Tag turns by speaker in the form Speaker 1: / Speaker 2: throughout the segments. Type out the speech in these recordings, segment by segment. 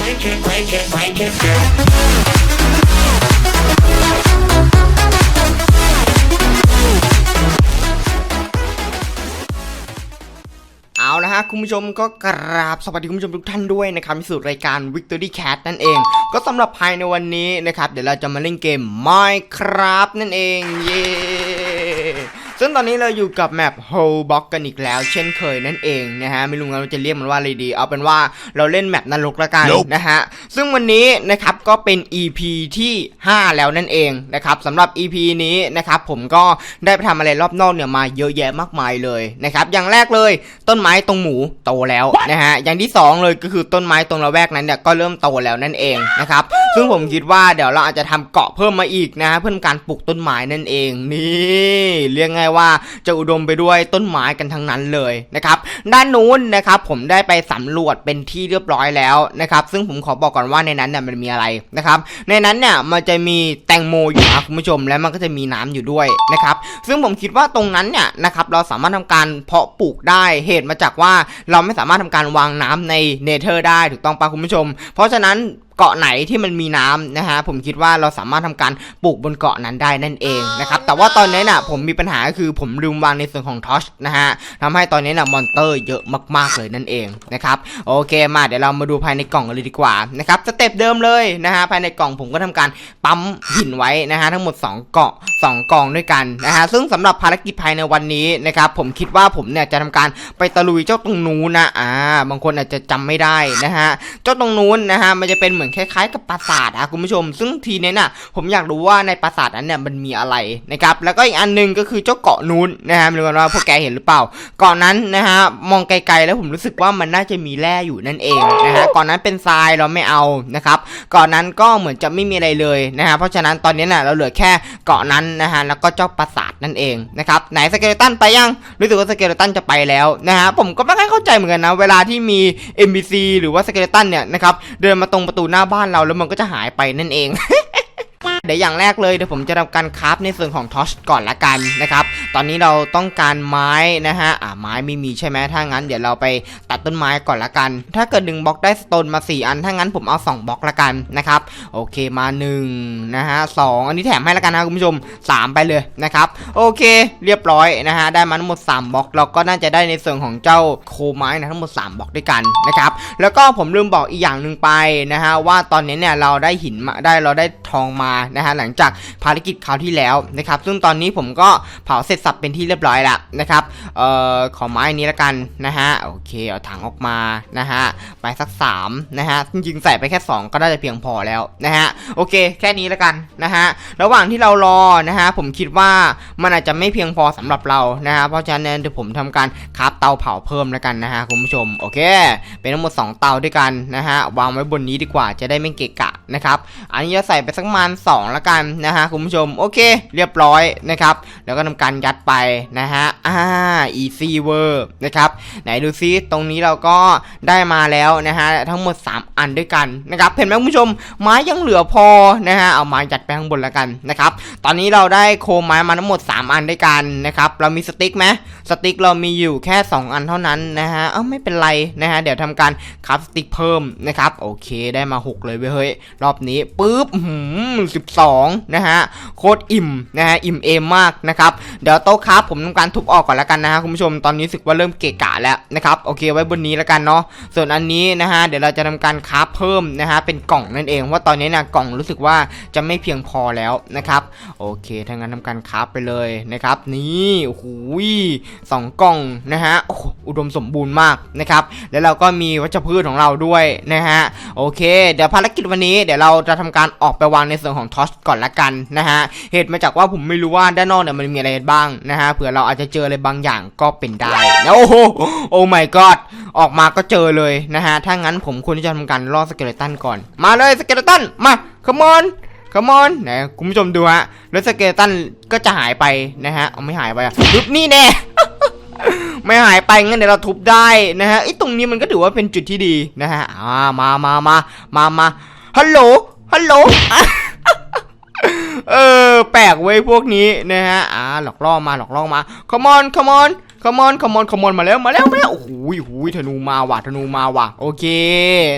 Speaker 1: break it, break it, break it, girl.
Speaker 2: เอาละฮะคุณผู้ชมก็กราบสวัสดีคุณผู้ชมทุกท่านด้วยนะครับที่สู่รายการ Victory Cat นั่นเอง ก็สำหรับภายในวันนี้นะครับ เดี๋ยวเราจะมาเล่นเกม Minecraft นั่นเอง เย้ ซึ่งตอนนี้เราอยู่กับแมป Whole Block กันอีกแล้ว เช่นเคยนั่นเองนะฮะไม่รู้ว่าเราจะเรียกมันว่าอะไรดี เอาเป็นว่าเราเล่นแมปนรกละกัน
Speaker 3: Nope
Speaker 2: นะฮะซึ่งวันนี้นะครับก็เป็น EP ที่ 5 แล้วนั่นเองนะครับสำหรับ EP นี้นะครับผมก็ได้ไปทำอะไรรอบนอกเนี่ยมาเยอะแยะมากมายเลยนะครับอย่างแรกเลยต้นไม้ตรงหมูโตแล้วนะฮะอย่างที่ 2 เลยก็คือต้นไม้ตรงละแวกนั้นเนี่ยก็เริ่มโตแล้วนั่นเองนะครับ ซึ่งผมคิดว่าเดี๋ยวเราอาจจะทำเกาะเพิ่มมาอีกนะฮะเพื่อการปลูกต้นไม้นั่นเองนี่เรียกไงว่าจะอุดมไปด้วยต้นไม้กันทั้งนั้นเลยนะครับด้านนู้นนะครับผมได้ไปสำรวจเป็นที่เรียบร้อยแล้วนะครับซึ่งผมขอบอกก่อนว่าในนั้นเนี่ยมันมีอะไรนะครับในนั้นเนี่ยมันจะมีแตงโมอยู่นะคุณผู้ชมและมันก็จะมีน้ำอยู่ด้วยนะครับซึ่งผมคิดว่าตรงนั้นเนี่ยนะครับเราสามารถทำการเพาะปลูกได้เหตุมาจากว่าเราไม่สามารถทำการวางน้ำในเนเธอร์ได้ถูกต้องปะคุณผู้ชม เพราะฉะนั้น เกาะไหนที่มันมีน้ำนะฮะผมคิดว่าเราสามารถทำการปลูกบนเกาะนั้นได้นั่นเองนะครับแต่ว่าตอนนี้น่ะผมมีปัญหาก็คือผมลืมวางในส่วนของทอชนะฮะทำให้ตอนนี้น่ะมอนเตอร์เยอะมากๆเลยนั่นเองนะครับโอเคมาเดี๋ยวเรามาดูภายในกล่องกันเลยดีกว่านะครับสเต็ปเดิมเลยนะฮะภายในกล่องผมก็ทำการปั๊มหินไว้นะฮะทั้งหมด 2 เกาะ2กองด้วยกันนะฮะซึ่งสำหรับภารกิจภายในวันนี้นะครับผมคิดว่าผมเนี่ยจะทำการไปตะลุยเจ้าตรงนู้นนะอ่าบางคนอาจจะจำไม่ได้นะฮะเจ้าตรงนู้นนะฮะมันจะเป็นเหมือนคล้ายๆกับปราสาทอะคุณผู้ชม ซึ่งทีเนี้ยน่ะ ผมอยากรู้ว่าในปราสาทนั้นเนี่ยมันมีอะไรนะครับ แล้วก็อีกอันหนึงก็คือเจ้าเกาะนู้นนะฮะไม่รู้ว่าพวกแกเห็นหรือเปล่า เกาะนั้นนะฮะมองไกลๆแล้วผมรู้สึกว่ามันน่าจะมีแร่อยู่นั่นเองนะฮะเกาะนั้นเป็นทรายเราไม่เอานะครับ เกาะนั้นก็เหมือนจะไม่มีอะไรเลยนะฮะ เพราะฉะนั้นตอนนี้น่ะเราเหลือแค่เกาะนั้นนะฮะ แล้วก็เจ้าปราสาทนั่นเองนะครับไหนสเกเลตันไปยัง รู้สึกว่าสเกเลตันจะไปแล้วนะฮะ ผมก็ไม่ค่อยเข้าใจเหมือนกันนะ เวลาที่มี NPC หรือว่าสเกเลตันเนี่ยนะครับ เดินมาตรงประตูหน้าบ้านเราแล้วมันก็จะหายไปนั่นเอง เดี๋ยวอย่างแรกเลยเดี๋ยวผมจะทำการคราฟในส่วนของทอชก่อนละกันนะครับ ตอนนี้เราต้องการไม้นะฮะ อ่าไม้ไม่มีใช่ไหมถ้างั้นเดี๋ยวเราไปตัดต้นไม้ก่อนละกัน ถ้าเกิด1บล็อกได้สโตนมา 4 อัน ถ้างั้นผมเอา 2บล็อกละกันนะครับ โอเคมา1นะฮะสองอันนี้แถมให้ละกันนะคุณผู้ชม 3 ไปเลยนะครับ โอเค เรียบร้อยนะฮะ ได้มาทั้งหมด 3บล็อก เราก็น่าจะได้ในส่วนของเจ้าโคไม้นะทั้งหมด 3บล็อกด้วยกันนะครับ แล้วก็ผมลืมบอกอีกอย่างหนึ่งไปนะฮะว่าตอนนี้เนี่ยเราได้หินมาได้เราได้ทองมานะฮะหลังจากภารกิจคราวที่แล้วนะครับ ซึ่งตอนนี้ผมก็เผาเสร็จสับเป็นที่เรียบร้อยแล้วนะครับเอ่อขอไม้นี้ละกันนะฮะโอเคเอาถังออกมานะฮะไปสัก3นะฮะจริงๆใส่ไปแค่ 2 ก็น่าจะเพียงพอแล้วนะฮะโอเค แค่นี้ละกันนะฮะระหว่างที่เรารอนะฮะผมคิดว่ามันอาจจะไม่เพียงพอสำหรับเรานะฮะเพราะฉะนั้นเดี๋ยวผมทำการคาฟเตาเผาเพิ่มแล้วกันนะฮะคุณผู้ชมโอเค เป็นทั้งหมด 2 เตาด้วยกันนะฮะวางไว้บนนี้ดีกว่าจะได้ไม่เกะกะนะครับอันนี้จะใส่ไปสักประมาณ2ละกันนะฮะคุณผู้ชมโอเค เรียบร้อยนะครับ แล้วก็ทำการยัดไปนะฮะอ่า easy w o r นะครับไหนดูซิตรงนี้เราก็ได้มาแล้วนะฮะทั้งหมด 3 อันด้วยกันนะครับเห็นไหมคุณผู้ชมไม้ยังเหลือพอนะฮะเอาไม้ยัดไปข้างบนล้วกันนะครับตอนนี้เราได้โคมไม้มาทั้งหมด 3 อันด้วยกันนะครับเรามีสติ๊กไหมสติ๊กเรามีอยู่แค่ 2 อันเท่านั้นนะฮะเอ้าไม่เป็นไรนะฮะเดี๋ยวทำการคราฟสติ๊กเพิ่มนะครับโอเคได้มา 6 เลยเว้ยเฮ้ยรอบนี้ปุ๊บหืมสิบสองนะฮะ โคตรอิ่มนะฮะ อิ่มเอมมากนะครับ เดี๋ยวโต๊ะครับผมทำการทุบออกก่อนแล้วกันนะฮะคุณผู้ชม ตอนนี้รู้สึกว่าเริ่มเกะกะแล้วนะครับ โอเคไว้บนนี้แล้วกันเนาะ ส่วนอันนี้นะฮะ เดี๋ยวเราจะทำการคราฟเพิ่มนะฮะ เป็นกล่องนั่นเอง ว่าตอนนี้นะกล่องรู้สึกว่าจะไม่เพียงพอแล้วนะครับ โอเคถ้างั้นทำการคราฟไปเลยนะครับ นี่โอ้โหสองกล่องนะฮะ อุดมสมบูรณ์มากนะครับ แล้วเราก็มีวัชพืชของเราด้วยนะฮะ โอเค เดี๋ยวภารกิจวันนี้เดี๋ยวเราจะทำการออกไปวางในส่วนของทอชก่อนละกันนะฮะเหตุมาจากว่าผมไม่รู้ว่าด้านนอกเนี่ยมันมีอะไรบ้างนะฮะเผื่อเราอาจจะเจออะไรบางอย่างก็เป็นได้โอ้โหโอ้ my god ออกมาก็เจอเลยนะฮะถ้างั้นผมควรที่จะทำการล่อสเกเลตันก่อน มาเลยสเกเลตันมา come on come on ไหนคุณผู้ชมดูฮะแล้วสเกเลตันก็จะหายไปนะฮะเอาไม่หายไปอะปึ๊บนี่แน่ไม่หายไปงั้นเดี๋ยวเราทุบได้นะฮะไอ้ตรงนี้มันก็ถือว่าเป็นจุดที่ดีนะฮะอ่ามามามามามาฮัลโหลฮัลโหล เออ แปลกเว้ยพวกนี้นะฮะ อ่า หลอกล่อมาหลอกล่อมา come on come on ขมอนขมอนขมอนมาแล้วมาแล้วมาแล้วโอ้โหโหธนูมาว่ะธนูมาว่ะโอเค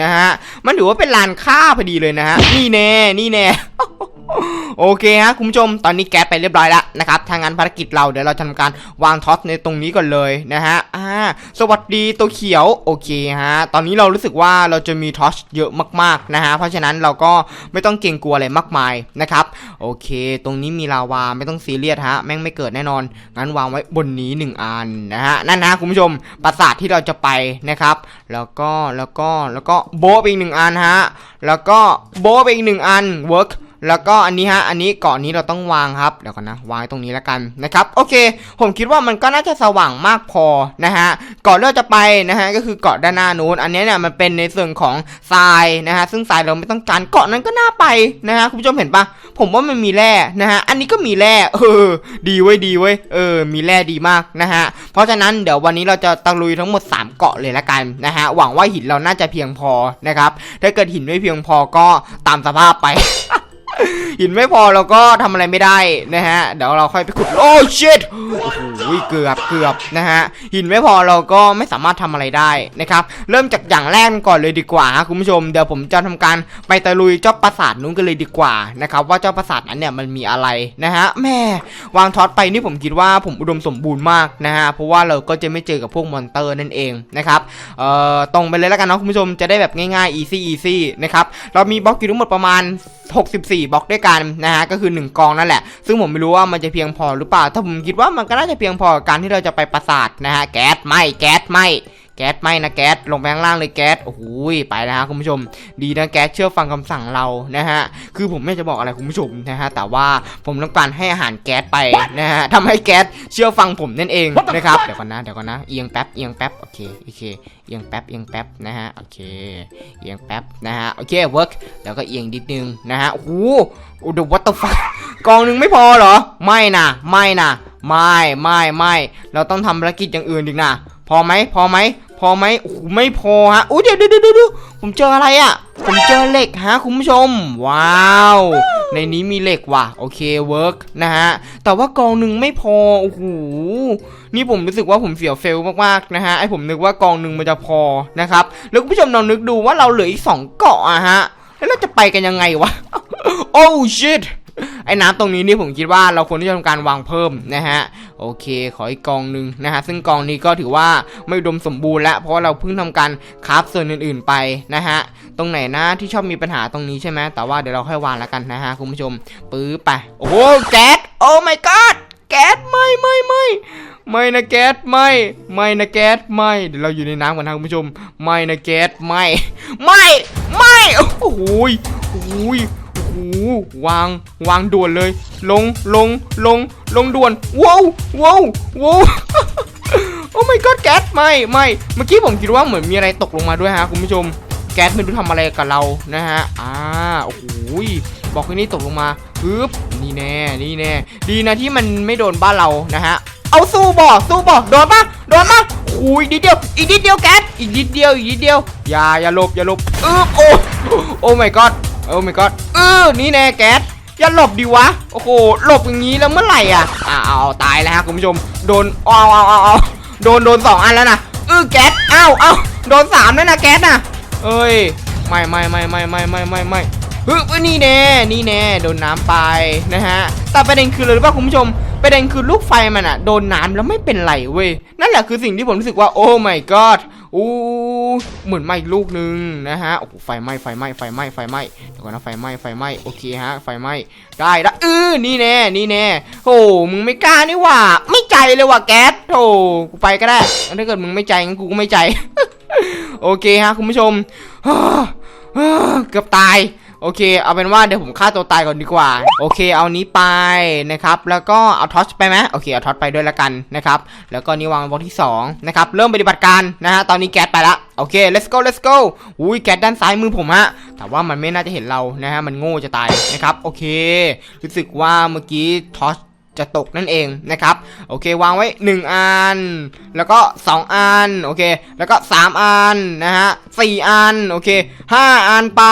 Speaker 2: นะฮะ มันถือว่าเป็นลานฆ่าพอดีเลยนะฮะ นี่แน่ นี่แน่ โอเคฮะคุณผู้ชมตอนนี้แก๊สไปเรียบร้อยแล้วนะครับทางงานภารกิจเราเดี๋ยวเราจะทำการวางท็อตในตรงนี้ก่อนเลยนะฮะอ่าสวัสดีตัวเขียวโอเคฮะตอนนี้เรารู้สึกว่าเราจะมีท็อตเยอะมากๆนะฮะเพราะฉะนั้นเราก็ไม่ต้องเกรงกลัวอะไรมากมายนะครับโอเค ตรงนี้มีลาวาไม่ต้องซีเรียสฮะแม่งไม่เกิดแน่นอนงั้นวางไว้บนนี้หนึ่งอันนะฮะนั่นนะคุณผู้ชมปราสาทที่เราจะไปนะครับแล้วก็แล้วก็แล้วก็โบะไปอีกหนึ่งอันฮะแล้วก็โบะไปอีกหนึ่งอันเวิร์ก แล้วก็อันนี้ฮะ อันนี้เกาะนี้เราต้องวางครับ เดี๋ยวก่อนนะ วางตรงนี้แล้วกันนะครับ โอเค ผมคิดว่ามันก็น่าจะสว่างมากพอนะฮะเกาะเราจะไปนะฮะ ก็คือเกาะด้านหน้านู้น อันนี้เนี่ยมันเป็นในส่วนของทรายนะฮะ ซึ่งทรายเราไม่ต้องการ เกาะนั้นก็น่าไปนะฮะ คุณผู้ชมเห็นปะผมว่ามันมีแร่นะฮะ อันนี้ก็มีแร่ เออ ดีเว้ย ดีเว้ย เออ มีแร่ดีมากนะฮะ เพราะฉะนั้นเดี๋ยววันนี้เราจะตะลุยทั้งหมด 3 เกาะเลยละกันนะฮะ หวังว่าหินเราน่าจะเพียงพอนะครับ ถ้าเกิดหินไม่เพียงพอก็ตามสภาพไป หินไม่พอเราก็ทำอะไรไม่ได้นะฮะ เดี๋ยวเราค่อยไปขุด โอ้ชิตโอ้โหเกือบเกือบนะฮะ หินไม่พอเราก็ไม่สามารถทำอะไรได้นะครับ เริ่มจากอย่างแรกก่อนเลยดีกว่าคุณผู้ชม เดี๋ยวผมจะทำการไปตะลุยเจ้าปราสาทนู้นกันเลยดีกว่านะครับว่าเจ้าปราสาทนั้นเนี่ยมันมีอะไรนะฮะแม่วางท็อตไปนี่ผมคิดว่าผมอุดมสมบูรณ์มากนะฮะเพราะว่าเราก็จะไม่เจอกับพวกมอนเตอร์นั่นเองนะครับเอ่อตรงไปเลยแล้วกันเนาะคุณผู้ชมจะได้แบบง่ายๆ easy easy นะครับเรามีบล็อกอยู่ทั้งหมดประมาณ 64บล็อกด้วยกันนะฮะก็คือ 1 กองนั่นแหละ ซึ่งผมไม่รู้ว่ามันจะเพียงพอหรือเปล่า ถ้าผมคิดว่ามันก็น่าจะเพียงพอกับการที่เราจะไปปราสาทนะฮะแก๊สไหมแก๊สไหม แก๊สไหมนะแก๊สลงไปข้างล่างเลยแก๊สโอ้โหไปนะฮะคุณผู้ชม ดีนะแก๊สเชื่อฟังคำสั่งเรานะฮะคือผมไม่จะบอกอะไรคุณผู้ชมนะฮะแต่ว่าผมต้องการให้อาหารแก๊สไปนะฮะทำให้แก๊สเชื่อฟังผมนั่นเองนะครับเดี๋ยวก่อนนะเดี๋ยวก่อนนะเอียงแป๊บเอียงแป๊บโอเคโอเคเอียงแป๊บเอียงแป๊บนะฮะโอเคเอียงแป๊บนะฮะโอเคเวิร์กแล้วก็เอียงนิดนึงนะฮะโอ้โหอุดวัตฟักกองหนึ่งไม่พอเหรอ ไม่นะไม่นะไม่ไม่ไม่เราต้องทำภารกิจอย่างอื่นอีกนะ พอไหมพอไหมพอไหมโอ้ไม่พอฮะอุ้ยเดี๋ยวเดี๋ยวเดี๋ยวเดี๋ยวผมเจออะไรอะ ผมเจอเหล็กฮะคุณผู้ชม ว้าว ในนี้มีเหล็กว่ะ โอเคเวิร์กนะฮะ แต่ว่ากองหนึ่งไม่พอ โอ้โห นี่ผมรู้สึกว่าผมเสียวเฟลมากๆนะฮะ ไอผมนึกว่ากองหนึ่งมันจะพอนะครับ แล้วคุณผู้ชมลองนึกดูว่าเราเหลืออีกสองเกาะอะฮะ แล้วเราจะไปกันยังไงวะ โอ้ชิต ไอ้น้ำตรงนี้นี่ผมคิดว่าเราควรที่จะทำการวางเพิ่มนะฮะโอเค ขออีกกองหนึ่งนะฮะซึ่งกองนี้ก็ถือว่าไม่ดมสมบูรณ์แล้วเพราะาเราเพิ่งทำการคราฟส่วนอื่นๆไปนะฮะตรงไหนนะที่ชอบมีปัญหาตรงนี้ใช่ไหมแต่ว่าเดี๋ยวเราค่อยวางแล้วกันนะฮะคุณผู้ชมปื้อไปโอ้โหแก๊สโอ้ my god แก๊สไม่ไม่ไม่ไม่นะแก๊สไม่ไม่นะแก๊สไม่เดี๋ยวเราอยู่ในน้ำกันนะคุณผู้ชม ไม่นะแก๊สไม่ไม่ไม่โอ้โหยโอ้โหย หวางวางด่วนเลย ลงลงลงลงด่วนว้าวว้าวว้าวโอ้ my god แก๊สไม่ไม่เมื่อกี้ผมคิดว่าเหมือนมีอะไรตกลงมาด้วยฮะคุณผู้ชมแก๊สไม่รู้ทำอะไรกับเรานะฮะอ่าโอ้โหบอกให้นี่ตกลงมาปึ๊บนี่แน่นี่แน่ดีนะที่มันไม่โดนบ้านเรานะฮะเอาสู้บ่สู้บ่โดนปะโดนปะโอ้ยอีกนิดเดียวอีกนิดเดียวแก๊สอีกนิดเดียวอีกนิดเดียวอย่าอย่าหลบอย่าหลบเออโอ้โอ้ my god โอ้ my god ออนี่แน่แก๊สอย่าหลบดิวะ โอ้โห หลบอย่างนี้แล้วเมื่อไหร่อะอ่าเอาเอาตายแล้วฮะคุณผู้ชม โดนเอาเอาเอาเอาโดนโดนสองอันแล้วนะเออแก๊สเอ้าเอ้าโดนสามแล้วนะแก๊สน่ะเอ้ย ไม่ไม่ไม่ไม่ไม่ไม่ไม่ไม่เฮ้ยนี่แน่ นี่แน่ โดนน้ำไปนะฮะ แต่ประเด็นคือเลยรู้ป่ะคุณผู้ชม ประเด็นคือลูกไฟมันอะโดนน้ำแล้วไม่เป็นไรเว้ย นั่นแหละคือสิ่งที่ผมรู้สึกว่าโอ้ my god อู้เหมือนไหม้ลูกหนึ่งนะฮะโอ้โหไฟไหม้ไฟไหม้ไฟไหม้ไฟไหม้เดี๋ยวก่อนนะไฟไหม้ไฟไหม้โอเคฮะไฟไหม้ได้ละเออนี่แน่นี่แน่โอ้มึงไม่กล้านี่ว่า ไม่ใจเลยว่ะแก๊สโอ้กูไปก็ได้ถ้าเกิดมึงไม่ใจงั้นกูก็ไม่ใจ โอเคฮะคุณผู้ชมเกือบตาย โอเค เอาเป็นว่าเดี๋ยวผมฆ่าตัวตายก่อนดีกว่า โอเค เอานี้ไปนะครับ แล้วก็เอาทอชไปไหมโอเค เอาทอชไปด้วยละกันนะครับ แล้วก็นี่วางบล็อกที่2นะครับ เริ่มปฏิบัติการนะฮะ ตอนนี้แก๊สไปละโอเค let's go let's go อุ้ยแก๊สด้านซ้ายมือผมฮะ แต่ว่ามันไม่น่าจะเห็นเรา นะฮะ มันโง่จะตายนะครับ โอเค รู้สึกว่าเมื่อกี้ทอช จะตกนั่นเองนะครับโอเควางไว้ 1 อัน แล้วก็ 2 อันโอเคแล้วก็ 3 อันนะฮะ4อันโอเค5อันไป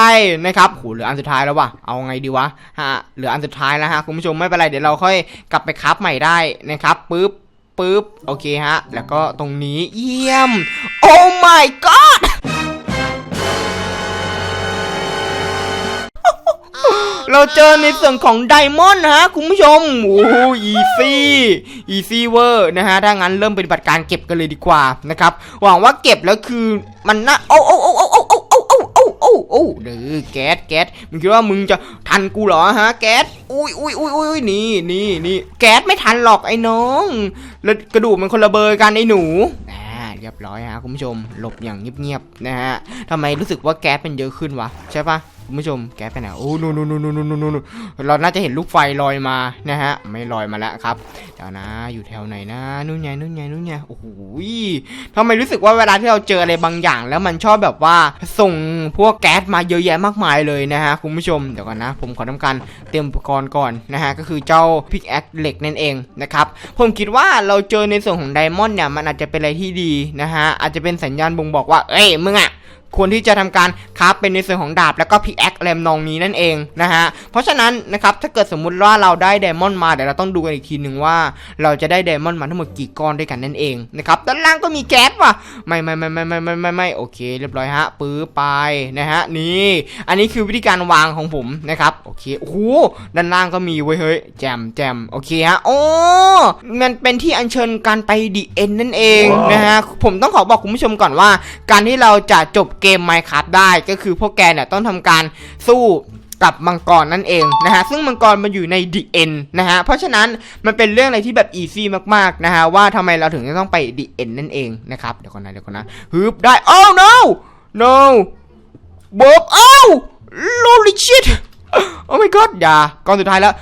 Speaker 2: นะครับโหเหลืออันสุดท้ายแล้ววะเอาไงดีวะฮะเหลืออันสุดท้ายแล้วฮะคุณผู้ชมไม่เป็นไรเดี๋ยวเราค่อยกลับไปคราฟใหม่ได้นะครับปึ๊บปึ๊บโอเคฮะแล้วก็ตรงนี้เยี่ยมโอ้ my god เราเจอในส่วนของไดมอนด์นะฮะคุณผู้ชมโอ้อีซี่อีซี่เวอร์นะฮะถ้างั้นเริ่มปฏิบัติการเก็บกันเลยดีกว่านะครับหวังว่าเก็บแล้วคือมันน่าโอ้โอ้โอ้โอ้โอ้โอ้โอ้โอ้โอ้โอ้โอ้เด้อแก๊สแก๊สมึงคิดว่ามึงจะทันกูเหรอฮะแก๊สอุ้ยอุ้ยอุ้ยอุ้ยนี่นี่นี่แก๊สไม่ทันหรอกไอ้น้องแล้วกระดูกมันคนละเบอร์กันไอ้หนูอ่าเรียบร้อยฮะคุณผู้ชมหลบอย่างเงียบๆนะฮะทำไมรู้สึกว่าแก๊สมันเยอะขึ้นวะใช่ปะ คุณผู้ชมแก๊สไปไหนโอ้นู่นนู่นนู่นนู่นนู่นนู่นเราน่าจะเห็นลูกไฟลอยมานะฮะ ไม่ลอยมาแล้วครับเดี๋ยวนะอยู่แถวไหนนะนู่นไงนู่นไงนู่นไงโอ้โหทำไมรู้สึกว่าเวลาที่เราเจออะไรบางอย่าง แล้วมันชอบแบบว่าส่งพวกแก๊สมาเยอะแยะมากมายเลยนะฮะคุณผู้ชมเดี๋ยวก่อนนะ ผมขอทำการเตรียมอุปกรณ์ก่อนนะฮะก็คือเจ้าพิกแอคเหล็กนั่นเองนะครับผมคิดว่าเราเจอในส่วนของไดมอนด์เนี่ยมันอาจจะเป็นอะไรที่ดีนะฮะอาจจะเป็นสัญญาณบ่งบอกว่า เอ้ยมึงอะ ควรที่จะทำการคราฟเป็นในส่วนของดาบแล้วก็พิกแอคแรมนองนี้นั่นเองนะฮะเพราะฉะนั้นนะครับถ้าเกิดสมมุติว่าเราได้ไดมอนด์มาเดี๋ยวเราต้องดูกันอีกทีหนึ่งว่า เราจะได้ไดมอนด์มาทั้งหมดกี่ก้อนด้วยกันนั่นเองนะครับด้านล่างก็มีแก๊สว่ะไม่ไม่ไม่ไม่ไม่ไม่ไม่ไม่โอเค เรียบร้อยฮะปื้อไปนะฮะนี่อันนี้คือวิธีการวางของผมนะครับโอเคโอ้โหด้านล่างก็มีเว้ยเฮ้ยแจมแจมโอเคฮะโอ้มันเป็นที่อัญเชิญการไปดีเอ็นนั่นเองนะฮะผมต้องขอบอกคุณผู้ชมก่อนว่า การที่เราจะจบเกม Minecraft ได้ก็คือพวกแกเนี่ยต้องทำการสู้กับมังกรนั่นเองนะฮะซึ่งมังกรมันอยู่ใน The End นะฮะเพราะฉะนั้นมันเป็นเรื่องอะไรที่แบบอีซี่มากๆนะฮะว่าทำไมเราถึงจะต้องไป The End นั่นเองนะครับเดี๋ยวก่อนนะเดี๋ยวก่อนนะฮึบได้ oh no no บ๊อบอ้าว holy shit oh my god อย่าก่อนสุดท้ายแล้ว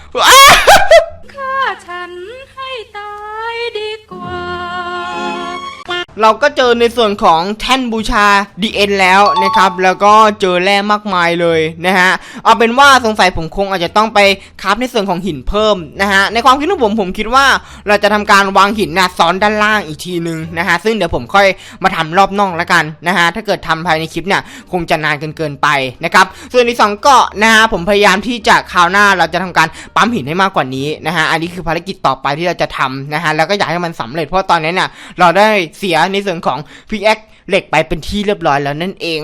Speaker 2: เราก็เจอในส่วนของแท่นบูชาดีเอ็นแล้วนะครับแล้วก็เจอแร่มากมายเลยนะฮะเอาเป็นว่าสงสัยผมคงอาจจะต้องไปคราฟในส่วนของหินเพิ่มนะฮะในความคิดของผมผมคิดว่าเราจะทำการวางหินนะซ้อนด้านล่างอีกทีนึงนะฮะซึ่งเดี๋ยวผมค่อยมาทำรอบน่องล้วกันนะฮะถ้าเกิดทำภายในคลิปเนี่ยคงจะนานเกินเกินไปนะครับส่วนอีกสองเกาะนะฮะผมพยายามที่จะคราวหน้าเราจะทำการปั๊มหินให้มากกว่านี้นะฮะอันนี้คือภารกิจต่อไปที่เราจะทำนะฮะแล้วก็อยากให้มันสำเร็จเพราะตอนนี้เนี่ยเราได้เสียในส่วนของพิกแอคเหล็กไปเป็นที่เรียบร้อยแล้วนั่นเอง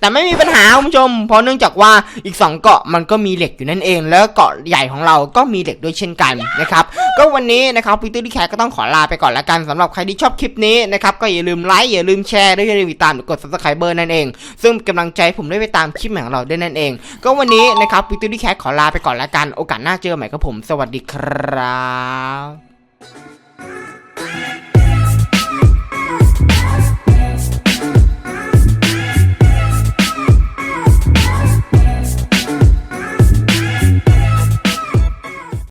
Speaker 2: แต่ไม่มีปัญหาคุณผู้ชม เพราะเนื่องจากว่าอีก 2 เกาะมันก็มีเหล็กอยู่นั่นเอง แล้วเกาะใหญ่ของเราก็มีเหล็กด้วยเช่นกันนะครับ ก็วันนี้นะครับพีเตอร์ที่แคก็ต้องขอลาไปก่อนละกันสำหรับใครที่ชอบคลิปนี้นะครับก็อย่าลืมไลค์อย่าลืมแชร์ด้วยอย่าลืมติดตามหรือกด subscribe นั่นเอง ซึ่งกำลังใจผมได้ไปตามคลิปใหม่ของเราด้วยนั่นเอง ก็วันนี้นะครับพีเตอร์ที่แคขอลาไปก่อนละกันโอกาสหน้าเจอใหม่กับผม สวัสดีครับ